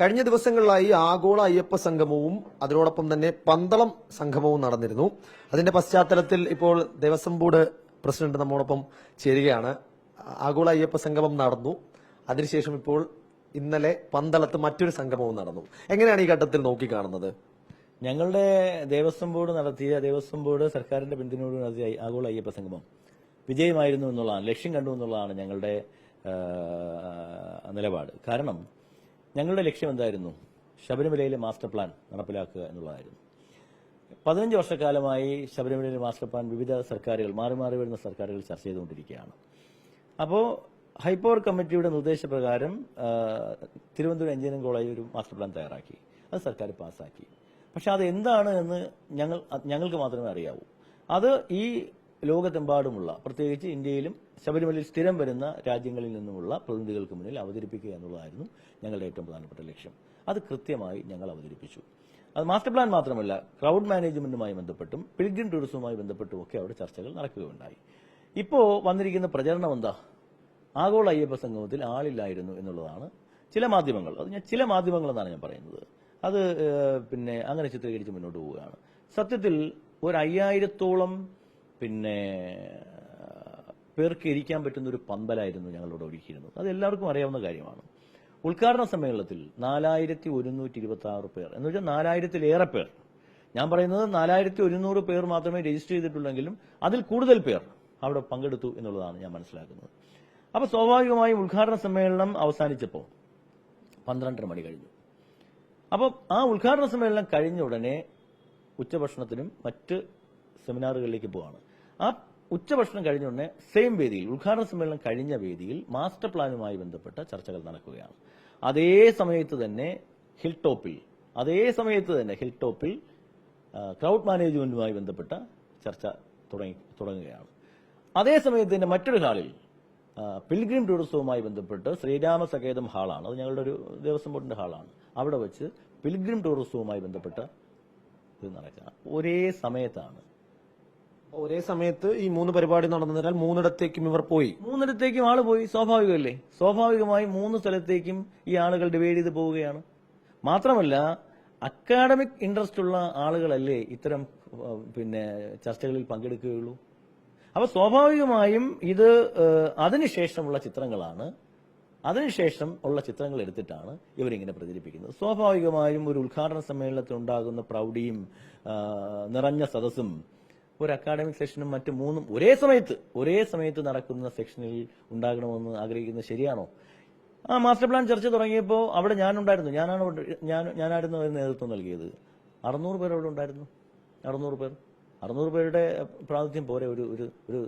കഴിഞ്ഞ ദിവസങ്ങളിലായി ആഗോള അയ്യപ്പ സംഗമവും അതിനോടൊപ്പം തന്നെ പന്തളം സംഗമവും നടന്നിരുന്നു. അതിന്റെ പശ്ചാത്തലത്തിൽ ഇപ്പോൾ ദേവസ്വം ബോർഡ് പ്രസിഡന്റ് നമ്മോടൊപ്പം ചേരുകയാണ്. ആഗോള അയ്യപ്പ സംഗമം നടന്നു. അതിനുശേഷം ഇപ്പോൾ ഇന്നലെ പന്തളത്ത് മറ്റൊരു സംഗമവും നടന്നു. എങ്ങനെയാണ് ഈ ഘട്ടത്തിൽ നോക്കിക്കാണുന്നത്? ഞങ്ങളുടെ ദേവസ്വം ബോർഡ് നടത്തിയ ദേവസ്വം ബോർഡ് സർക്കാരിന്റെ പിന്തുണയോട് നടത്തിയ ആഗോള അയ്യപ്പ സംഗമം വിജയമായിരുന്നു എന്നുള്ളതാണ് ലക്ഷ്യം കണ്ടു എന്നുള്ളതാണ് ഞങ്ങളുടെ നിലപാട്. കാരണം ഞങ്ങളുടെ ലക്ഷ്യം എന്തായിരുന്നു? ശബരിമലയിലെ മാസ്റ്റർ പ്ലാൻ നടപ്പിലാക്കുക എന്നുള്ളതായിരുന്നു. പതിനഞ്ച് വർഷക്കാലമായി ശബരിമലയിലെ മാസ്റ്റർ പ്ലാൻ വിവിധ സർക്കാരുകൾ മാറി മാറി വരുന്ന സർക്കാരുകൾ ചർച്ച ചെയ്തുകൊണ്ടിരിക്കുകയാണ്. അപ്പോൾ ഹൈപ്പവർ കമ്മിറ്റിയുടെ നിർദ്ദേശപ്രകാരം തിരുവനന്തപുരം എഞ്ചിനീയറിംഗ് കോളേജ് ഒരു മാസ്റ്റർ പ്ലാൻ തയ്യാറാക്കി. അത് സർക്കാർ പാസ്സാക്കി. പക്ഷെ അത് എന്താണ് എന്ന് ഞങ്ങൾ ഞങ്ങൾക്ക് മാത്രമേ അറിയാവൂ. അത് ഈ ലോകത്തെമ്പാടുമുള്ള പ്രത്യേകിച്ച് ഇന്ത്യയിലും ശബരിമലയിൽ സ്ഥിരം വരുന്ന രാജ്യങ്ങളിൽ നിന്നുമുള്ള പ്രതിനിധികൾക്ക് മുന്നിൽ അവതരിപ്പിക്കുക എന്നുള്ളതായിരുന്നു ഞങ്ങളുടെ ഏറ്റവും പ്രധാനപ്പെട്ട ലക്ഷ്യം. അത് കൃത്യമായി ഞങ്ങൾ അവതരിപ്പിച്ചു. അത് മാസ്റ്റർ പ്ലാൻ മാത്രമല്ല ക്രൗഡ് മാനേജ്മെന്റുമായി ബന്ധപ്പെട്ടും പിൽഗ്രിം ടൂറിസവുമായി ബന്ധപ്പെട്ടും ഒക്കെ അവിടെ ചർച്ചകൾ നടക്കുകയുണ്ടായി. ഇപ്പോൾ വന്നിരിക്കുന്ന പ്രചരണം എന്താ? ആഗോള അയ്യപ്പ സംഗമത്തിൽ ആളില്ലായിരുന്നു എന്നുള്ളതാണ് ചില മാധ്യമങ്ങൾ. അത് ഞാൻ ചില മാധ്യമങ്ങൾ എന്നാണ് ഞാൻ പറയുന്നത്. അത് പിന്നെ അങ്ങനെ ചിത്രീകരിച്ച് മുന്നോട്ട് പോവുകയാണ്. സത്യത്തിൽ ഒരു അയ്യായിരത്തോളം പിന്നെ പേർക്ക് ഇരിക്കാൻ പറ്റുന്ന ഒരു പന്തലായിരുന്നു ഞങ്ങളിവിടെ ഒരുക്കിയിരുന്നത്. അത് എല്ലാവർക്കും അറിയാവുന്ന കാര്യമാണ്. ഉദ്ഘാടന സമ്മേളനത്തിൽ നാലായിരത്തി ഒരുന്നൂറ്റി ഇരുപത്തി ആറ് പേർ. എന്ന് വെച്ചാൽ നാലായിരത്തിലേറെ പേർ. ഞാൻ പറയുന്നത് നാലായിരത്തി ഒരുന്നൂറ് പേർ മാത്രമേ രജിസ്റ്റർ ചെയ്തിട്ടുള്ളെങ്കിലും അതിൽ കൂടുതൽ പേർ അവിടെ പങ്കെടുത്തു എന്നുള്ളതാണ് ഞാൻ മനസ്സിലാക്കുന്നത്. അപ്പൊ സ്വാഭാവികമായും ഉദ്ഘാടന സമ്മേളനം അവസാനിച്ചപ്പോൾ പന്ത്രണ്ടര മണി കഴിഞ്ഞു. അപ്പോൾ ആ ഉദ്ഘാടന സമ്മേളനം കഴിഞ്ഞ ഉടനെ ഉച്ചഭക്ഷണത്തിനും മറ്റ് സെമിനാറുകളിലേക്ക് പോവാണ്. ആ ഉച്ചഭക്ഷണം കഴിഞ്ഞ ഉടനെ സെയിം വേദിയിൽ ഉദ്ഘാടന സമ്മേളനം കഴിഞ്ഞ വേദിയിൽ മാസ്റ്റർ പ്ലാനുമായി ബന്ധപ്പെട്ട ചർച്ചകൾ നടക്കുകയാണ്. അതേ സമയത്ത് തന്നെ ഹിൽ ടോപ്പിൽ അതേ സമയത്ത് തന്നെ ഹിൽ ടോപ്പിൽ ക്രൗഡ് മാനേജ്മെന്റുമായി ബന്ധപ്പെട്ട ചർച്ച തുടങ്ങി തുടങ്ങുകയാണ്. അതേ സമയത്ത് തന്നെ മറ്റൊരു ഹാളിൽ പിൽഗ്രിം ടൂറിസവുമായി ബന്ധപ്പെട്ട് ശ്രീരാമ സകേതം ഹാളാണ്. അത് ഞങ്ങളുടെ ഒരു ദേവസ്വം ബോർഡിന്റെ ഹാളാണ്. അവിടെ വെച്ച് പിൽഗ്രിം ടൂറിസവുമായി ബന്ധപ്പെട്ട ഇത് നടക്കുക ഒരേ സമയത്താണ് ഒരേ സമയത്ത് ഈ മൂന്ന് പരിപാടി നടന്നതിനാൽ മൂന്നിടത്തേക്കും ഇവർ പോയി. മൂന്നിടത്തേക്കും ആൾ പോയി. സ്വാഭാവികമല്ലേ? സ്വാഭാവികമായി മൂന്ന് സ്ഥലത്തേക്കും ഈ ആളുകൾ ഡിവൈഡ് ചെയ്ത് പോവുകയാണ്. മാത്രമല്ല അക്കാഡമിക് ഇൻട്രസ്റ്റ് ഉള്ള ആളുകളല്ലേ ഇത്തരം പിന്നെ ചർച്ചകളിൽ പങ്കെടുക്കുകയുള്ളൂ? അപ്പൊ സ്വാഭാവികമായും ഇത് അതിനുശേഷമുള്ള ചിത്രങ്ങളാണ്. അതിനുശേഷം ഉള്ള ചിത്രങ്ങൾ എടുത്തിട്ടാണ് ഇവരിങ്ങനെ പ്രചരിപ്പിക്കുന്നത്. സ്വാഭാവികമായും ഒരു ഉദ്ഘാടന സമ്മേളനത്തിൽ ഉണ്ടാകുന്ന പ്രൗഢിയും നിറഞ്ഞ സദസ്സും ഒരു അക്കാഡമിക് സെക്ഷനും മറ്റു മൂന്നും ഒരേ സമയത്ത് ഒരേ സമയത്ത് നടക്കുന്ന സെക്ഷനിൽ ഉണ്ടാകണമെന്ന് ആഗ്രഹിക്കുന്നത് ശരിയാണോ? ആ മാസ്റ്റർ പ്ലാൻ ചർച്ച തുടങ്ങിയപ്പോൾ അവിടെ ഞാനുണ്ടായിരുന്നു. ഞാനാണ് ഞാൻ ഞാനായിരുന്നു അതിന് നേതൃത്വം നൽകിയത്. അറുന്നൂറ് പേർ അവിടെ ഉണ്ടായിരുന്നു. അറുന്നൂറ് പേർ. അറുന്നൂറ് പേരുടെ പ്രാതിനിധ്യം പോരെ ഒരു ഒരു ഒരു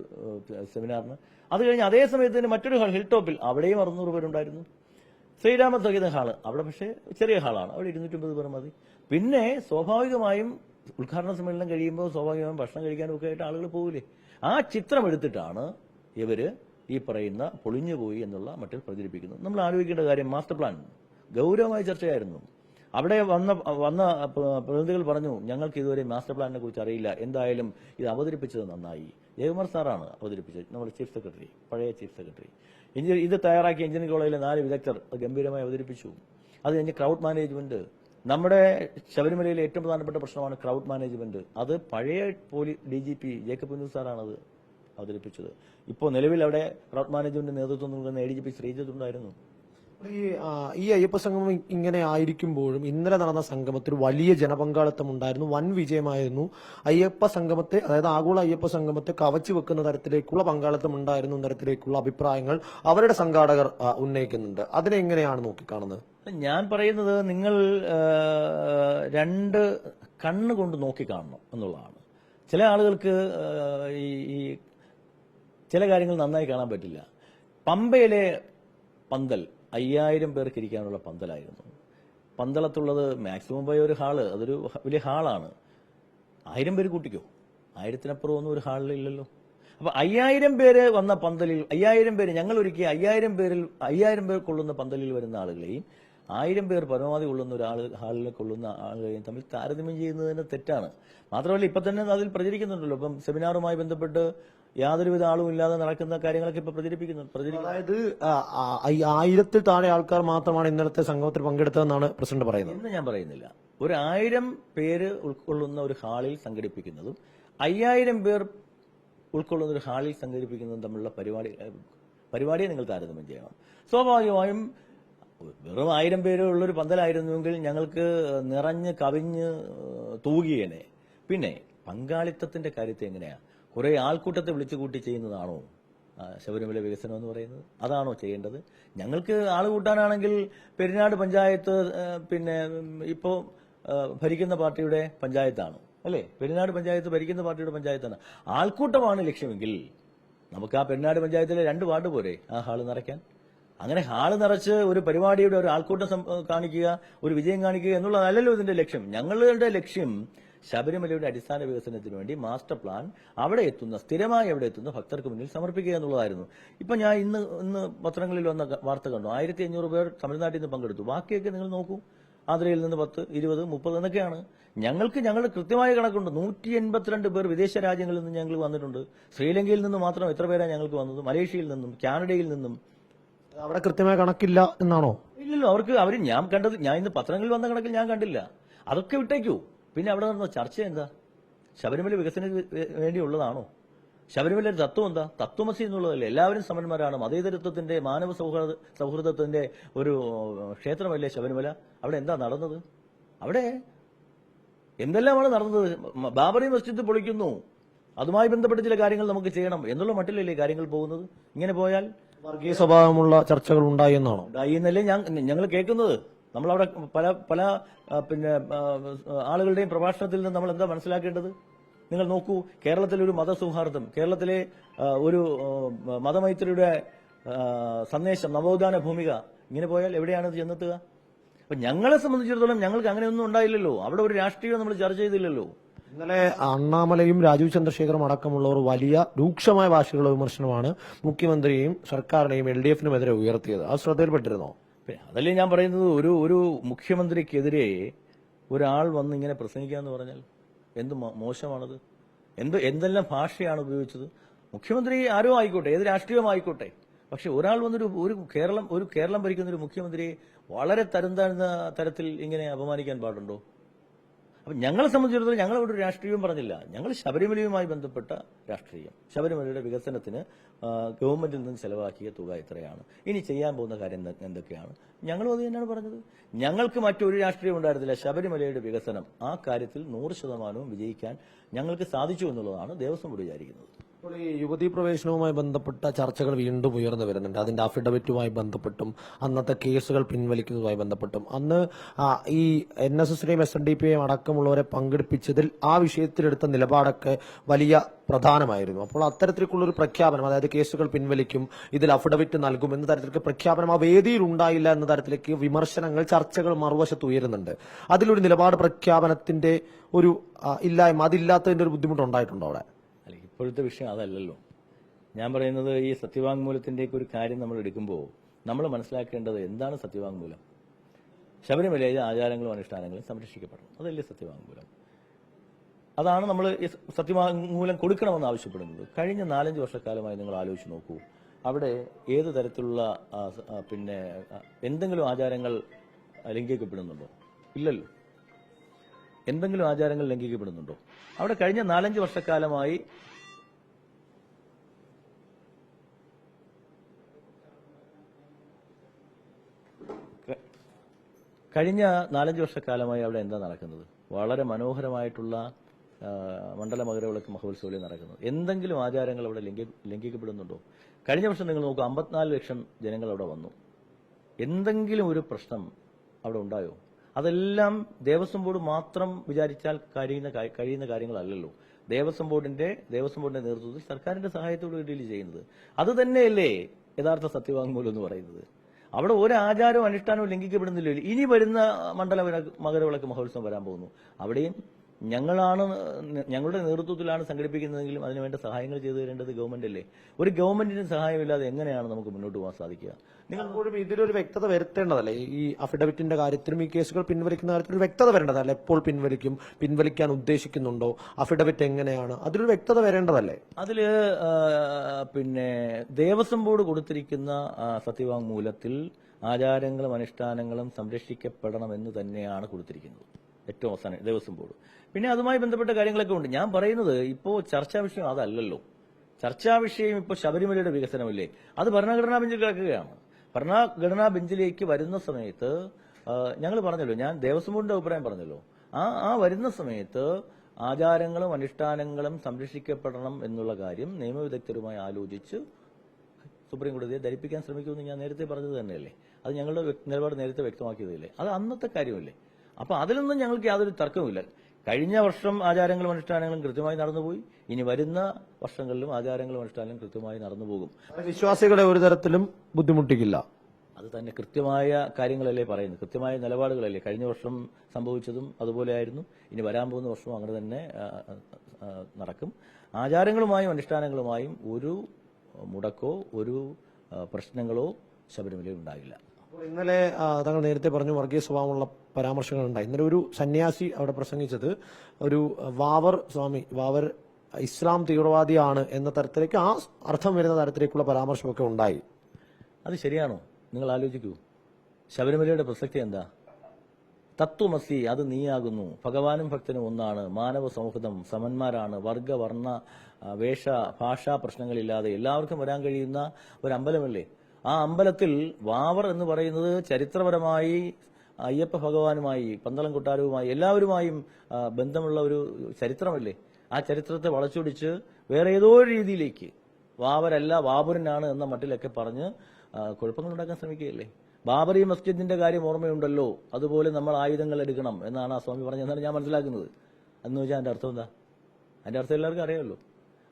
സെമിനാറിന്. അത് കഴിഞ്ഞ് അതേ സമയത്ത് തന്നെ മറ്റൊരു ഹാൾ ഹിൽ ടോപ്പിൽ അവിടെയും അറുന്നൂറ് പേരുണ്ടായിരുന്നു ശ്രീരാമ സംഗീത ഹാൾ. അവിടെ പക്ഷേ ചെറിയ ഹാളാണ്. അവിടെ ഇരുന്നൂറ്റമ്പത് പേർ മതി. പിന്നെ സ്വാഭാവികമായും ഉദ്ഘാടന സമ്മേളനം കഴിയുമ്പോൾ സ്വാഭാവികമായും ഭക്ഷണം കഴിക്കാനും ഒക്കെ ആയിട്ട് ആളുകൾ പോകില്ലേ ആ ചിത്രം എടുത്തിട്ടാണ് ഇവർ ഈ പറയുന്ന പൊളിഞ്ഞുപോയി എന്നുള്ള മട്ടിൽ പ്രചരിപ്പിക്കുന്നത്. നമ്മൾ ആലോചിക്കേണ്ട കാര്യം മാസ്റ്റർ പ്ലാൻ. ഗൗരവമായ ചർച്ചയായിരുന്നു. അവിടെ വന്ന വന്ന പ്ര- പ്രതിനിധികൾ പറഞ്ഞു ഞങ്ങൾക്ക് ഇതുവരെ മാസ്റ്റർ പ്ലാനിനെ കുറിച്ച് അറിയില്ല. എന്തായാലും ഇത് അവതരിപ്പിച്ചത് നന്നായി. ജയകുമാർ സാറാണ് അവതരിപ്പിച്ചത് നമ്മുടെ ചീഫ് സെക്രട്ടറി പഴയ ചീഫ് സെക്രട്ടറി. ഇത് തയ്യാറാക്കിയ എഞ്ചിനീയറിംഗ് കോളേജിലെ നാല് വിദഗ്ധർ ഗംഭീരമായി അവതരിപ്പിച്ചു. അത് കഴിഞ്ഞ് ക്രൗഡ് മാനേജ്മെന്റ് നമ്മുടെ ശബരിമലയിലെ ഏറ്റവും പ്രധാനപ്പെട്ട പ്രശ്നമാണ് ക്രൗഡ് മാനേജ്മെന്റ് അത് പഴയ police D G P Jacob Indu സാറാണ് അത് അവതരിപ്പിച്ചത്. ഇപ്പോൾ നിലവിൽ അവിടെ ക്രൗഡ് മാനേജ്മെന്റ് നേതൃത്വം നൽകുന്ന A D G P Sreejith ഉണ്ടായിരുന്നു. ഈ ഈ അയ്യപ്പ സംഗമം ഇങ്ങനെ ആയിരിക്കുമ്പോഴും ഇന്നലെ നടന്ന സംഗമത്തിൽ വലിയ ജനപങ്കാളിത്തം ഉണ്ടായിരുന്നു. വൻ വിജയമായിരുന്നു. അയ്യപ്പ സംഗമത്തെ അതായത് ആഗോള അയ്യപ്പ സംഗമത്തെ കവച്ചു വെക്കുന്ന തരത്തിലേക്കുള്ള പങ്കാളിത്തം ഉണ്ടായിരുന്നു തരത്തിലേക്കുള്ള അഭിപ്രായങ്ങൾ അവരുടെ സംഘാടകർ ഉന്നയിക്കുന്നുണ്ട്. അതിനെങ്ങനെയാണ് നോക്കിക്കാണുന്നത്? ഞാൻ പറയുന്നത് നിങ്ങൾ രണ്ട് കണ്ണുകൊണ്ട് നോക്കിക്കാണണം എന്നുള്ളതാണ്. ചില ആളുകൾക്ക് ഈ ചില കാര്യങ്ങൾ നന്നായി കാണാൻ പറ്റില്ല. പമ്പയിലെ പന്തൽ അയ്യായിരം പേർക്ക് ഇരിക്കാനുള്ള പന്തലായിരുന്നു. പന്തളത്തുള്ളത് മാക്സിമം പോയ ഒരു ഹാൾ അതൊരു വലിയ ഹാളാണ്. ആയിരം പേര് കൂട്ടിക്കോ? ആയിരത്തിനപ്പുറം ഒന്നും ഒരു ഹാളിൽ ഇല്ലല്ലോ. അപ്പൊ അയ്യായിരം പേര് വന്ന പന്തലിൽ അയ്യായിരം പേര് ഞങ്ങൾ ഒരുക്കിയ അയ്യായിരം പേരിൽ അയ്യായിരം പേർ കൊള്ളുന്ന പന്തലിൽ വരുന്ന ആളുകളെയും ആയിരം പേർ പരമാവധി കൊള്ളുന്ന ഒരാൾ ഹാളിലെ ഹാളിൽ കൊള്ളുന്ന ആളുകളെയും തമ്മിൽ താരതമ്യം ചെയ്യുന്നത് തന്നെ തെറ്റാണ്. മാത്രമല്ല ഇപ്പൊ തന്നെ അതിൽ പ്രചരിക്കുന്നുണ്ടല്ലോ. ഇപ്പം സെമിനാറുമായി ബന്ധപ്പെട്ട് യാതൊരുവിധ ആളും ഇല്ലാതെ നടക്കുന്ന കാര്യങ്ങളൊക്കെ ഇപ്പൊ പ്രചരിപ്പിക്കുന്നു അതായത് ആയിരത്തിൽ താഴെ ആൾക്കാർ മാത്രമാണ് ഇന്നലത്തെ സംഗമത്തിൽ പങ്കെടുത്തതെന്നാണ് പ്രസിഡന്റ് പറയുന്നത്. എന്ന് ഞാൻ പറയുന്നില്ല. ഒരു ആയിരം പേര് ഉൾക്കൊള്ളുന്ന ഒരു ഹാളിൽ സംഘടിപ്പിക്കുന്നതും അയ്യായിരം പേർ ഉൾക്കൊള്ളുന്ന ഒരു ഹാളിൽ സംഘടിപ്പിക്കുന്നതും തമ്മിലുള്ള പരിപാടി പരിപാടിയെ നിങ്ങൾ താരതമ്യം ചെയ്യണം. സ്വാഭാവികമായും വെറും ആയിരം പേര് ഉള്ളൊരു പന്തലായിരുന്നുവെങ്കിൽ ഞങ്ങൾക്ക് നിറഞ്ഞ് കവിഞ്ഞ് തൂകിയേനെ. പിന്നെ പങ്കാളിത്തത്തിന്റെ കാര്യത്തെ എങ്ങനെയാ? കുറെ ആൾക്കൂട്ടത്തെ വിളിച്ചു കൂട്ടി ചെയ്യുന്നതാണോ ശബരിമല വികസനം എന്ന് പറയുന്നത്? അതാണോ ചെയ്യേണ്ടത്? ഞങ്ങൾക്ക് ആൾ കൂട്ടാനാണെങ്കിൽ പെരിനാട് പഞ്ചായത്ത് പിന്നെ ഇപ്പോ ഭരിക്കുന്ന പാർട്ടിയുടെ പഞ്ചായത്താണ്. അല്ലേ? പെരിനാട് പഞ്ചായത്ത് ഭരിക്കുന്ന പാർട്ടിയുടെ പഞ്ചായത്താണ്. ആൾക്കൂട്ടമാണ് ലക്ഷ്യമെങ്കിൽ നമുക്ക് ആ പെരിനാട് പഞ്ചായത്തിലെ രണ്ട് വാർഡ് പോരെ ആ ഹാൾ നിറയ്ക്കാൻ? അങ്ങനെ ഹാൾ നിറച്ച് ഒരു പരിപാടിയുടെ ഒരു ആൾക്കൂട്ടം കാണിക്കുക ഒരു വിജയം കാണിക്കുക എന്നുള്ളതല്ലല്ലോ ഇതിന്റെ ലക്ഷ്യം. ഞങ്ങളുടെ ലക്ഷ്യം ശബരിമലയുടെ അടിസ്ഥാന വികസനത്തിന് വേണ്ടി മാസ്റ്റർ പ്ലാൻ അവിടെ എത്തുന്ന സ്ഥിരമായി അവിടെ എത്തുന്ന ഭക്തർക്ക് മുന്നിൽ സമർപ്പിക്കുക എന്നുള്ളതായിരുന്നു. ഇപ്പൊ ഞാൻ ഇന്ന് ഇന്ന് പത്രങ്ങളിൽ വന്ന വാർത്ത കണ്ടു. ആയിരത്തി അഞ്ഞൂറ് പേർ തമിഴ്നാട്ടിൽ നിന്ന് പങ്കെടുത്തു. ബാക്കിയൊക്കെ നിങ്ങൾ നോക്കൂ. ആന്ധ്രയിൽ നിന്ന് പത്ത് ഇരുപത് മുപ്പത് എന്നൊക്കെയാണ്. ഞങ്ങൾക്ക് ഞങ്ങളുടെ കൃത്യമായ കണക്കുണ്ട്. നൂറ്റി എൺപത്തിരണ്ട് പേർ വിദേശ രാജ്യങ്ങളിൽ നിന്ന് ഞങ്ങൾ വന്നിട്ടുണ്ട്. ശ്രീലങ്കയിൽ നിന്ന് മാത്രം എത്ര പേരാണ് ഞങ്ങൾക്ക് വന്നത്? മലേഷ്യയിൽ നിന്നും കാനഡയിൽ നിന്നും അവിടെ കൃത്യമായ കണക്കില്ല എന്നാണോ? ഇല്ലല്ലോ അവർക്ക് അവർ ഞാൻ കണ്ടത് ഞാൻ ഇന്ന് പത്രങ്ങളിൽ വന്ന കണക്കിൽ ഞാൻ കണ്ടില്ല. അതൊക്കെ വിട്ടേക്കൂ. പിന്നെ അവിടെ നടന്ന ചർച്ച എന്താ? ശബരിമല വികസനത്തിന് വേണ്ടിയുള്ളതാണോ? ശബരിമല തത്വം എന്താ? തത്വമസി എന്നുള്ളതല്ലേ. എല്ലാവരും സമന്മാരാണ്. മതേതരത്വത്തിന്റെ മാനവ സൗഹൃദ സൗഹൃദത്തിന്റെ ഒരു ക്ഷേത്രമല്ലേ ശബരിമല? അവിടെ എന്താ നടന്നത്? അവിടെ എന്തെല്ലാമാണ് നടന്നത്? ബാബറി മസ്ജിദ് പൊളിക്കുന്നു. അതുമായി ബന്ധപ്പെട്ട ചില കാര്യങ്ങൾ നമുക്ക് ചെയ്യണം. എന്നുള്ള മട്ടിലല്ലേ കാര്യങ്ങൾ പോകുന്നത്? ഇങ്ങനെ പോയാൽ വർഗീയ സ്വഭാവമുള്ള ചർച്ചകൾ ഉണ്ടായി എന്നാണോ ഉണ്ടായി എന്നല്ലേ ഞങ്ങൾ കേൾക്കുന്നത്. നമ്മളവിടെ പല പല പിന്നെ ആളുകളുടെയും പ്രഭാഷണത്തിൽ നിന്ന് നമ്മൾ എന്താ മനസ്സിലാക്കേണ്ടത്? നിങ്ങൾ നോക്കൂ കേരളത്തിലെ ഒരു മതസൗഹാർദ്ദം കേരളത്തിലെ ഒരു മതമൈത്രിയുടെ സന്ദേശം നവോത്ഥാന ഭൂമിക ഇങ്ങനെ പോയാൽ എവിടെയാണ് ചെന്നെത്തുക? അപ്പൊ ഞങ്ങളെ സംബന്ധിച്ചിടത്തോളം ഞങ്ങൾക്ക് അങ്ങനെയൊന്നും ഉണ്ടായില്ലല്ലോ. അവിടെ ഒരു രാഷ്ട്രീയം നമ്മൾ ചർച്ച ചെയ്തില്ലല്ലോ. ഇന്നലെ അണ്ണാമലയും രാജീവ് ചന്ദ്രശേഖറും അടക്കമുള്ളവർ വലിയ രൂക്ഷമായ ഭാഷകളുടെ വിമർശനമാണ് മുഖ്യമന്ത്രിയെയും സർക്കാരിനെയും എൽ ഡി എഫിനുമെതിരെ ഉയർത്തിയത്. അത് ശ്രദ്ധയിൽപ്പെട്ടിരുന്നോ? അതല്ലേ ഞാൻ പറയുന്നത്. ഒരു ഒരു മുഖ്യമന്ത്രിക്കെതിരെ ഒരാൾ വന്ന് ഇങ്ങനെ പ്രസംഗിക്കുക എന്ന് പറഞ്ഞാൽ എന്ത് മോശമാണത്? എന്ത് എന്തെല്ലാം ഭാഷയാണ് ഉപയോഗിച്ചത്? മുഖ്യമന്ത്രി ആരോ ആയിക്കോട്ടെ ഏത് രാഷ്ട്രീയമായിക്കോട്ടെ. പക്ഷെ ഒരാൾ വന്നൊരു ഒരു കേരളം ഒരു കേരളം ഭരിക്കുന്ന ഒരു മുഖ്യമന്ത്രിയെ വളരെ തരം തരത്തിൽ ഇങ്ങനെ അപമാനിക്കാൻ പാടുണ്ടോ? അപ്പൊ ഞങ്ങളെ സംബന്ധിച്ചിടത്തോളം ഞങ്ങൾ ഇവിടെ ഒരു രാഷ്ട്രീയവും പറഞ്ഞില്ല. ഞങ്ങൾ ശബരിമലയുമായി ബന്ധപ്പെട്ട രാഷ്ട്രീയം. ശബരിമലയുടെ വികസനത്തിന് ഗവൺമെന്റിൽ നിന്ന് ചെലവാക്കിയ തുക എത്രയാണ് ഇനി ചെയ്യാൻ പോകുന്ന കാര്യം എന്തൊക്കെയാണ്? ഞങ്ങളും അത് തന്നെയാണ് പറഞ്ഞത്. ഞങ്ങൾക്ക് മറ്റൊരു രാഷ്ട്രീയം ഉണ്ടായിരുന്നില്ല. ശബരിമലയുടെ വികസനം ആ കാര്യത്തിൽ നൂറ് ശതമാനവും വിജയിക്കാൻ ഞങ്ങൾക്ക് സാധിച്ചു എന്നുള്ളതാണ് ദേവസ്വം ബോർഡ് വിചാരിക്കുന്നത്. ഇപ്പോൾ ഈ യുവതീ പ്രവേശനവുമായി ബന്ധപ്പെട്ട ചർച്ചകൾ വീണ്ടും ഉയർന്നു വരുന്നുണ്ട്. അതിന്റെ അഫിഡവിറ്റുമായി ബന്ധപ്പെട്ടും അന്നത്തെ കേസുകൾ പിൻവലിക്കുന്നതുമായി ബന്ധപ്പെട്ടും. അന്ന് ഈ എൻ എസ് എസിനെയും എസ് എൻ ഡി പിയെയും അടക്കമുള്ളവരെ പങ്കെടുപ്പിച്ചതിൽ ആ വിഷയത്തിലെടുത്ത നിലപാടൊക്കെ വലിയ പ്രധാനമായിരുന്നു. അപ്പോൾ അത്തരത്തിലേക്കുള്ളൊരു പ്രഖ്യാപനം അതായത് കേസുകൾ പിൻവലിക്കും ഇതിൽ അഫിഡവിറ്റ് നൽകും എന്ന തരത്തിലേക്ക് പ്രഖ്യാപനം ആ വേദിയിൽ ഉണ്ടായില്ല എന്ന തരത്തിലേക്ക് വിമർശനങ്ങൾ ചർച്ചകൾ മറുവശത്ത് ഉയരുന്നുണ്ട്. അതിലൊരു നിലപാട് പ്രഖ്യാപനത്തിന്റെ ഒരു ഇല്ലായ്മ അതില്ലാത്തതിന്റെ ഒരു ബുദ്ധിമുട്ടുണ്ടായിട്ടുണ്ടോ അവിടെ? ഇപ്പോഴത്തെ വിഷയം അതല്ലല്ലോ. ഞാൻ പറയുന്നത് ഈ സത്യവാങ്മൂലത്തിന്റെയൊക്കെ ഒരു കാര്യം നമ്മൾ എടുക്കുമ്പോൾ നമ്മൾ മനസ്സിലാക്കേണ്ടത് എന്താണ് സത്യവാങ്മൂലം? ശബരിമലയിലെ ആചാരങ്ങളും അനുഷ്ഠാനങ്ങളും സംരക്ഷിക്കപ്പെടണം. അതല്ലേ സത്യവാങ്മൂലം. അതാണ് നമ്മൾ ഈ സത്യവാങ്മൂലം കൊടുക്കണമെന്ന് ആവശ്യപ്പെടുന്നത്. കഴിഞ്ഞ നാലഞ്ച് വർഷക്കാലമായി നിങ്ങൾ ആലോചിച്ച് നോക്കൂ. അവിടെ ഏത് തരത്തിലുള്ള പിന്നെ എന്തെങ്കിലും ആചാരങ്ങൾ ലംഘിക്കപ്പെടുന്നുണ്ടോ? ഇല്ലല്ലോ. എന്തെങ്കിലും ആചാരങ്ങൾ ലംഘിക്കപ്പെടുന്നുണ്ടോ? അവിടെ കഴിഞ്ഞ നാലഞ്ച് വർഷക്കാലമായി കഴിഞ്ഞ നാലഞ്ച് വർഷക്കാലമായി അവിടെ എന്താ നടക്കുന്നത്? വളരെ മനോഹരമായിട്ടുള്ള മണ്ഡല മകരവിളക്ക് മഹോത്സവത്തിൽ നടക്കുന്നത് എന്തെങ്കിലും ആചാരങ്ങൾ അവിടെ ലംഘി- ലംഘിക്കപ്പെടുന്നുണ്ടോ? കഴിഞ്ഞ വർഷം നിങ്ങൾ നോക്കൂ അമ്പത്തിനാല് ലക്ഷം ജനങ്ങൾ അവിടെ വന്നു. എന്തെങ്കിലും ഒരു പ്രശ്നം അവിടെ ഉണ്ടായോ? അതെല്ലാം ദേവസ്വം ബോർഡ് മാത്രം വിചാരിച്ചാൽ കഴിയുന്ന കഴിയുന്ന കാര്യങ്ങളല്ലല്ലോ. ദേവസ്വം ബോർഡിന്റെ ദേവസ്വം ബോർഡിന്റെ നേതൃത്വത്തിൽ സർക്കാരിന്റെ സഹായത്തോട് ഡീൽ ചെയ്യുന്നത്? അത് തന്നെയല്ലേ യഥാർത്ഥ സത്യവാങ്മൂലം എന്ന് പറയുന്നത്. അവിടെ ഒരു ആചാരവും അനുഷ്ഠാനവും ലംഘിക്കപ്പെടുന്നില്ലല്ലോ. ഇനി വരുന്ന മണ്ഡല വിളക്ക്- മകരവിളക്ക് മഹോത്സവം വരാൻ പോകുന്നു. അവിടെയും ഞങ്ങളാണ് ഞങ്ങളുടെ നേതൃത്വത്തിലാണ് സംഘടിപ്പിക്കുന്നതെങ്കിലും അതിനുവേണ്ട സഹായങ്ങൾ ചെയ്തു തരേണ്ടത് ഗവൺമെന്റ് അല്ലേ ഒരു ഗവൺമെന്റിന് സഹായമില്ലാതെ എങ്ങനെയാണ് നമുക്ക് മുന്നോട്ട് പോകാൻ സാധിക്കുക? നിങ്ങൾ പലപ്പോഴും ഇതിലൊരു വ്യക്തത വരുത്തേണ്ടതല്ലേ? ഈ അഫിഡവിറ്റിന്റെ കാര്യത്തിലും ഈ കേസുകൾ പിൻവലിക്കുന്ന കാര്യത്തിൽ ഒരു വ്യക്തത വരേണ്ടതല്ലേ? എപ്പോൾ പിൻവലിക്കും? പിൻവലിക്കാൻ ഉദ്ദേശിക്കുന്നുണ്ടോ? അഫിഡവിറ്റ് എങ്ങനെയാണ്? അതിലൊരു വ്യക്തത വരേണ്ടതല്ലേ? അതിൽ പിന്നെ ദേവസ്വം ബോർഡ് കൊടുത്തിരിക്കുന്ന സത്യവാങ്മൂലത്തിൽ ആചാരങ്ങളും അനുഷ്ഠാനങ്ങളും സംരക്ഷിക്കപ്പെടണമെന്ന് തന്നെയാണ് കൊടുത്തിരിക്കുന്നത്. ഏറ്റവും അവസാനം ദേവസ്വം ബോർഡ്. പിന്നെ അതുമായി ബന്ധപ്പെട്ട കാര്യങ്ങളൊക്കെ ഉണ്ട്. ഞാൻ പറയുന്നത് ഇപ്പോൾ ചർച്ചാ വിഷയം അതല്ലല്ലോ. ചർച്ചാ വിഷയം ഇപ്പോൾ ശബരിമലയുടെ വികസനമല്ലേ? അത് ഭരണഘടനാ ബെഞ്ചിൽ കിടക്കുകയാണ്. ഭരണഘടനാ ബെഞ്ചിലേക്ക് വരുന്ന സമയത്ത് ഞങ്ങൾ പറഞ്ഞല്ലോ ഞാൻ ദേവസ്വം ബോർഡിന്റെ അഭിപ്രായം പറഞ്ഞല്ലോ. ആ ആ വരുന്ന സമയത്ത് ആചാരങ്ങളും അനുഷ്ഠാനങ്ങളും സംരക്ഷിക്കപ്പെടണം എന്നുള്ള കാര്യം നിയമവിദഗ്ധരുമായി ആലോചിച്ച് സുപ്രീം കോടതിയെ ധരിപ്പിക്കാൻ ശ്രമിക്കുമെന്ന് ഞാൻ നേരത്തെ പറഞ്ഞത് തന്നെയല്ലേ? അത് ഞങ്ങളുടെ നിലപാട് നേരത്തെ വ്യക്തമാക്കിയതല്ലേ? അത് അന്നത്തെ കാര്യമല്ലേ? അപ്പൊ അതിലൊന്നും ഞങ്ങൾക്ക് യാതൊരു തർക്കവുമില്ല. കഴിഞ്ഞ വർഷം ആചാരങ്ങളും അനുഷ്ഠാനങ്ങളും കൃത്യമായി നടന്നുപോയി. ഇനി വരുന്ന വർഷങ്ങളിലും ആചാരങ്ങളും അനുഷ്ഠാനങ്ങളും കൃത്യമായി നടന്നുപോകും. വിശ്വാസികളെ ഒരു തരത്തിലും ബുദ്ധിമുട്ടിക്കില്ല. അത് തന്നെ കൃത്യമായ കാര്യങ്ങളല്ലേ പറയുന്നത്. കൃത്യമായ നിലപാടുകളല്ലേ. കഴിഞ്ഞ വർഷം സംഭവിച്ചതും അതുപോലെ ആയിരുന്നു. ഇനി വരാൻ പോകുന്ന വർഷവും അങ്ങനെ തന്നെ നടക്കും. ആചാരങ്ങളുമായും അനുഷ്ഠാനങ്ങളുമായും ഒരു മുടക്കോ ഒരു പ്രശ്നങ്ങളോ ശബരിമലയിൽ ഉണ്ടാകില്ല. അപ്പോൾ ഇന്നലെ താങ്കൾ നേരത്തെ പറഞ്ഞു വർഗീയ സ്വഭാവമുള്ള പരാമർശങ്ങൾ ഉണ്ടായി ഇന്നലെ ഒരു സന്യാസി അവിടെ പ്രസംഗിച്ചത് ഒരു വാവർ സ്വാമി വാവർ ഇസ്ലാം തീവ്രവാദിയാണ് എന്ന തരത്തിലേക്ക് ആ അർത്ഥം വരുന്ന തരത്തിലേക്കുള്ള പരാമർശമൊക്കെ ഉണ്ടായി. അത് ശരിയാണോ? നിങ്ങൾ ആലോചിക്കൂ. ശബരിമലയുടെ പ്രസക്തി എന്താ? തത്വമസി അത് നീയാകുന്നു. ഭഗവാനും ഭക്തനും ഒന്നാണ്. മാനവ സൗഹൃദം സമന്മാരാണ്. വർഗ വർണ വേഷ ഭാഷാ പ്രശ്നങ്ങളില്ലാതെ എല്ലാവർക്കും വരാൻ കഴിയുന്ന ഒരു അമ്പലമല്ലേ? ആ അമ്പലത്തിൽ വാവർ എന്ന് പറയുന്നത് ചരിത്രപരമായി അയ്യപ്പ ഭഗവാനുമായി പന്തളം കൊട്ടാരവുമായി എല്ലാവരുമായും ബന്ധമുള്ള ഒരു ചരിത്രമല്ലേ? ആ ചരിത്രത്തെ വളച്ചൊടിച്ച് വേറെ ഏതോ രീതിയിലേക്ക് വാവരല്ല ബാബുരനാണ് എന്ന മട്ടിലൊക്കെ പറഞ്ഞ് കുഴപ്പങ്ങളുണ്ടാക്കാൻ ശ്രമിക്കുകയല്ലേ? ബാബറി മസ്ജിദിന്റെ കാര്യം ഓർമ്മയുണ്ടല്ലോ. അതുപോലെ നമ്മൾ ആയുധങ്ങൾ എടുക്കണം എന്നാണ് ആ സ്വാമി പറഞ്ഞതെന്നാണ് ഞാൻ മനസ്സിലാക്കുന്നത്. എന്ന് വെച്ചാൽ അതിന്റെ അർത്ഥം എന്താ? അതിന്റെ അർത്ഥം എല്ലാവർക്കും അറിയാമല്ലോ.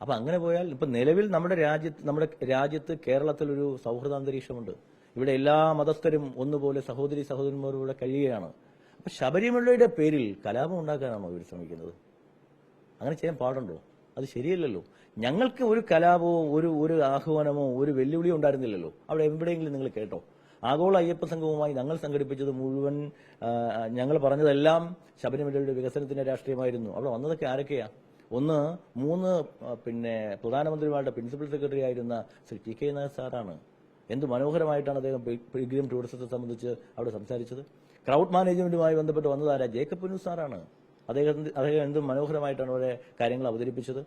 അപ്പൊ അങ്ങനെ പോയാൽ ഇപ്പൊ നിലവിൽ നമ്മുടെ രാജ്യത്ത് നമ്മുടെ രാജ്യത്ത് കേരളത്തിൽ ഒരു സൗഹൃദ അന്തരീക്ഷമുണ്ട് ഇവിടെ എല്ലാ മതസ്ഥരും ഒന്നുപോലെ സഹോദരി സഹോദരന്മാരോടെ കഴിയുകയാണ്. അപ്പൊ ശബരിമലയുടെ പേരിൽ കലാപം ഉണ്ടാക്കാനാണോ ഇവർ ശ്രമിക്കുന്നത്? അങ്ങനെ ചെയ്യാൻ പാടുണ്ടോ? അത് ശരിയല്ലല്ലോ. ഞങ്ങൾക്ക് ഒരു കലാപമോ ഒരു ഒരു ആഹ്വാനമോ ഒരു വെല്ലുവിളിയോ ഉണ്ടായിരുന്നില്ലല്ലോ. അവിടെ എവിടെയെങ്കിലും നിങ്ങൾ കേട്ടോ. ആഗോള അയ്യപ്പ സംഘവുമായി ഞങ്ങൾ സംഘടിപ്പിച്ചത് മുഴുവൻ ഞങ്ങൾ പറഞ്ഞതെല്ലാം ശബരിമലയുടെ വികസനത്തിന്റെ രാഷ്ട്രീയമായിരുന്നു. അവിടെ വന്നതൊക്കെ ആരൊക്കെയാ? ഒന്ന് മൂന്ന് പിന്നെ പ്രധാനമന്ത്രിമാരുടെ പ്രിൻസിപ്പൽ സെക്രട്ടറി ആയിരുന്ന ശ്രീ ടി കെ നായർ സാറാണ്. എന്ത് മനോഹരമായിട്ടാണ് അദ്ദേഹം പിൽഗ്രീം ടൂറിസത്തെ സംബന്ധിച്ച് അവിടെ സംസാരിച്ചത്? ക്രൗഡ് മാനേജ്മെന്റുമായി ബന്ധപ്പെട്ട് വന്നതാരാ? ജേക്കബ് പുനു സാറാണ്. അദ്ദേഹം അദ്ദേഹം എന്ത് മനോഹരമായിട്ടാണ് അവിടെ കാര്യങ്ങൾ അവതരിപ്പിച്ചത്?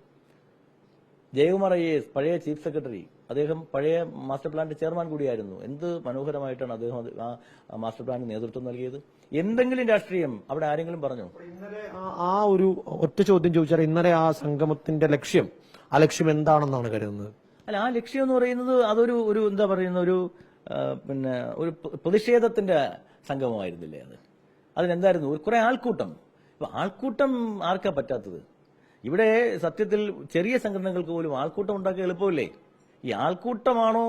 ജയകുമാർ ഐ എസ് പഴയ ചീഫ് സെക്രട്ടറി. അദ്ദേഹം പഴയ മാസ്റ്റർ പ്ലാന്റെ ചെയർമാൻ കൂടിയായിരുന്നു. എന്ത് മനോഹരമായിട്ടാണ് അദ്ദേഹം ആ മാസ്റ്റർ പ്ലാനിന് നേതൃത്വം നൽകിയത്? എന്തെങ്കിലും രാഷ്ട്രീയം അവിടെ ആരെങ്കിലും പറഞ്ഞു? ഇന്നലെ ആ ഒരു ഒറ്റ ചോദ്യം ചോദിച്ചാൽ ഇന്നലെ ആ സംഗമത്തിന്റെ ലക്ഷ്യം ആ ലക്ഷ്യം എന്താണെന്നാണ് കരുതുന്നത്? അല്ല ആ ലക്ഷ്യം എന്ന് പറയുന്നത് അതൊരു ഒരു എന്താ പറയുന്ന ഒരു പിന്നെ ഒരു പ്രതിഷേധത്തിന്റെ സംഗമമായിരുന്നില്ലേ അത്? അതിനെന്തായിരുന്നു? ഒരു കുറെ ആൾക്കൂട്ടം. ആൾക്കൂട്ടം ആർക്കാ പറ്റാത്തത്? ഇവിടെ സത്യത്തിൽ ചെറിയ സംഘടനകൾക്ക് പോലും ആൾക്കൂട്ടം ഉണ്ടാക്കുക എളുപ്പമില്ലേ? ഈ ആൾക്കൂട്ടമാണോ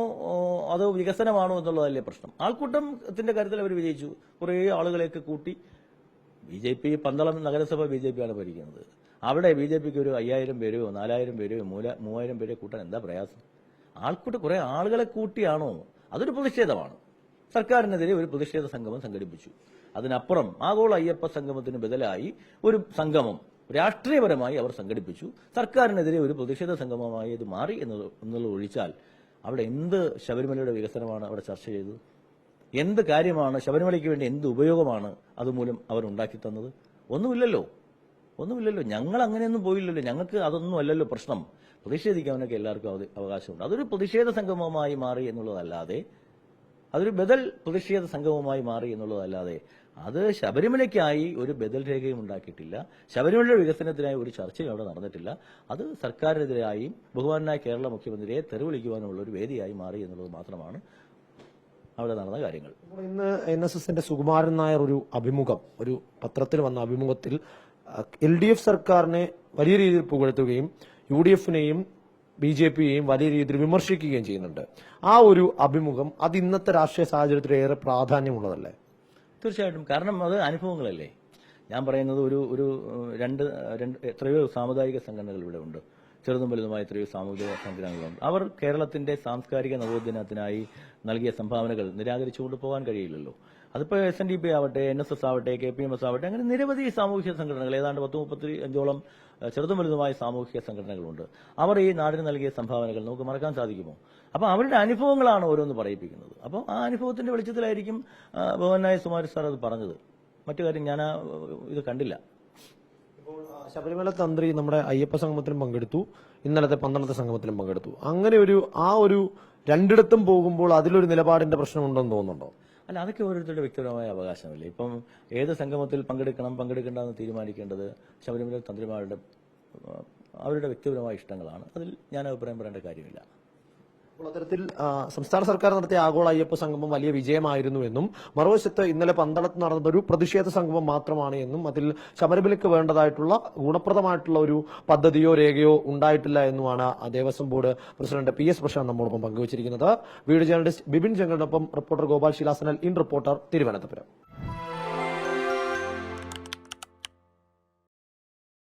അതോ വികസനമാണോ എന്നുള്ളതല്ലേ പ്രശ്നം. ആൾക്കൂട്ടത്തിന്റെ കാര്യത്തിൽ അവർ വിജയിച്ചു. കുറേ ആളുകളെയൊക്കെ കൂട്ടി. ബി ജെ പി പന്തളം നഗരസഭ ബി ജെ പിയാണ് ഭരിക്കുന്നത്. അവിടെ ബി ജെ പിക്ക് ഒരു അയ്യായിരം പേരോ നാലായിരം പേരോ മൂല മൂവായിരം പേരെ കൂട്ടാൻ എന്താ പ്രയാസം? ആൾക്കൂട്ട് കുറെ ആളുകളെ കൂട്ടിയാണോ? അതൊരു പ്രതിഷേധമാണ്. സർക്കാരിനെതിരെ ഒരു പ്രതിഷേധ സംഗമം സംഘടിപ്പിച്ചു. അതിനപ്പുറം ആഗോള അയ്യപ്പ സംഗമത്തിന് ബദലായി ഒരു സംഗമം രാഷ്ട്രീയപരമായി അവർ സംഘടിപ്പിച്ചു. സർക്കാരിനെതിരെ ഒരു പ്രതിഷേധ സംഗമമായി ഇത് മാറി എന്നുള്ളത് ഒഴിച്ചാൽ അവിടെ എന്ത് ശബരിമലയുടെ വികസനമാണ് അവിടെ ചർച്ച ചെയ്തത്? എന്ത് കാര്യമാണ് ശബരിമലയ്ക്ക് വേണ്ടി എന്ത് ഉപയോഗമാണ് അതുമൂലം അവർ ഉണ്ടാക്കി തന്നത്? ഒന്നുമില്ലല്ലോ. ഒന്നുമില്ലല്ലോ. ഞങ്ങൾ അങ്ങനെയൊന്നും പോയില്ലല്ലോ. ഞങ്ങൾക്ക് അതൊന്നും അല്ലല്ലോ പ്രശ്നം. പ്രതിഷേധിക്കാനൊക്കെ എല്ലാവർക്കും അവ- അവകാശമുണ്ട്. അതൊരു പ്രതിഷേധ സംഗമമായി മാറി എന്നുള്ളതല്ലാതെ അതൊരു ബദൽ പ്രതിഷേധ സംഗമമായി മാറി എന്നുള്ളതല്ലാതെ അത് ശബരിമലയ്ക്കായി ഒരു ബദൽ രേഖയും ഉണ്ടാക്കിയിട്ടില്ല. ശബരിമലയുടെ വികസനത്തിനായി ഒരു ചർച്ചയും അവിടെ നടന്നിട്ടില്ല. അത് സർക്കാരിനെതിരായും ബഹുമാനായ കേരള മുഖ്യമന്ത്രിയെ തെരുവിളിക്കുവാനുള്ള ഒരു വേദിയായി മാറി എന്നുള്ളത് മാത്രമാണ് അവിടെ നടന്ന കാര്യങ്ങൾ. ഇന്ന് എൻ എസ് എസിന്റെ സുകുമാരൻ നായർ ഒരു അഭിമുഖം ഒരു പത്രത്തിൽ വന്ന അഭിമുഖത്തിൽ എൽ ഡി എഫ് സർക്കാരിനെ വലിയ രീതിയിൽ പുകഴ്ത്തുകയും യു ഡി എഫിനെയും ബി ജെ പിയെയും വലിയ രീതിയിൽ വിമർശിക്കുകയും ചെയ്യുന്നുണ്ട്. ആ ഒരു അഭിമുഖം അത് ഇന്നത്തെ രാഷ്ട്രീയ സാഹചര്യത്തിൽ ഏറെ പ്രാധാന്യമുള്ളതല്ലേ? തീർച്ചയായിട്ടും. കാരണം അത് അനുഭവങ്ങളല്ലേ? ഞാൻ പറയുന്നത് ഒരു ഒരു രണ്ട് രണ്ട് എത്രയോ സാമുദായിക സംഘടനകൾ ഇവിടെ ഉണ്ട്. ചെറുതും വലുതുമായ എത്രയോ സാമൂഹിക സംഘടനകളുണ്ട്. അവർ കേരളത്തിന്റെ സാംസ്കാരിക നവോത്ഥാനത്തിനായി നൽകിയ സംഭാവനകൾ നിരാകരിച്ചുകൊണ്ട് പോകാൻ കഴിയില്ലല്ലോ. അതിപ്പോൾ എസ് എൻ ഡി പി ആവട്ടെ എൻ എസ് എസ് ആവട്ടെ കെ പി എം എസ് ആവട്ടെ അങ്ങനെ നിരവധി സാമൂഹിക സംഘടനകൾ ഏതാണ്ട് പത്ത് മുപ്പത്തി അഞ്ചോളം ചെറുതും വലുതുമായ സാമൂഹിക സംഘടനകളുണ്ട്. അവർ ഈ നാടിന് നൽകിയ സംഭാവനകൾ നമുക്ക് മറക്കാൻ സാധിക്കുമോ? അപ്പോൾ അവരുടെ അനുഭവങ്ങളാണ് ഓരോന്ന് പറയിപ്പിക്കുന്നത്. അപ്പോൾ ആ അനുഭവത്തിന്റെ വെളിച്ചത്തിലായിരിക്കും ഭവനായ സുമാരി സാർ അത് പറഞ്ഞത്. മറ്റു കാര്യം ഞാൻ ഇത് കണ്ടില്ല. ശബരിമല തന്ത്രി നമ്മുടെ അയ്യപ്പ സംഗമത്തിലും പങ്കെടുത്തു ഇന്നലത്തെ പന്ത്രണ്ടത്തെ സംഗമത്തിലും പങ്കെടുത്തു. അങ്ങനെ ഒരു ആ ഒരു രണ്ടിടത്തും പോകുമ്പോൾ അതിലൊരു നിലപാടിന്റെ പ്രശ്നമുണ്ടെന്ന് തോന്നുന്നുണ്ടോ? അല്ല അതൊക്കെ ഓരോരുത്തരുടെ വ്യക്തിപരമായ അവകാശമല്ലേ? ഇപ്പം ഏത് സംഗമത്തിൽ പങ്കെടുക്കണം പങ്കെടുക്കേണ്ടെന്ന് തീരുമാനിക്കേണ്ടത് ശബരിമല തന്ത്രിമാരുടെ അവരുടെ വ്യക്തിപരമായ ഇഷ്ടങ്ങളാണ്. അതിൽ ഞാൻ അഭിപ്രായം പറയേണ്ട കാര്യമില്ല. അത്തരത്തിൽ സംസ്ഥാന സർക്കാർ നടത്തിയ ആഗോള അയ്യപ്പ സംഗമം വലിയ വിജയമായിരുന്നു എന്നും മറുവശത്ത് ഇന്നലെ പന്തളത്ത് നടന്നത് ഒരു പ്രതിഷേധ സംഗമം മാത്രമാണ് എന്നും അതിൽ ശബരിമലയ്ക്ക് വേണ്ടതായിട്ടുള്ള ഗുണപ്രദമായിട്ടുള്ള ഒരു പദ്ധതിയോ രേഖയോ ഉണ്ടായിട്ടില്ല എന്നുമാണ് Devaswom board president P S Prashanth നമ്മോടൊപ്പം പങ്കുവച്ചിരിക്കുന്നത്. വീഡിയോ ജേർണലിസ്റ്റ് ബിബിൻ ചെങ്കടിനൊപ്പം റിപ്പോർട്ടർ ഗോപാൽ ശിലാസനൽ ഇൻ റിപ്പോർട്ടർ തിരുവനന്തപുരം.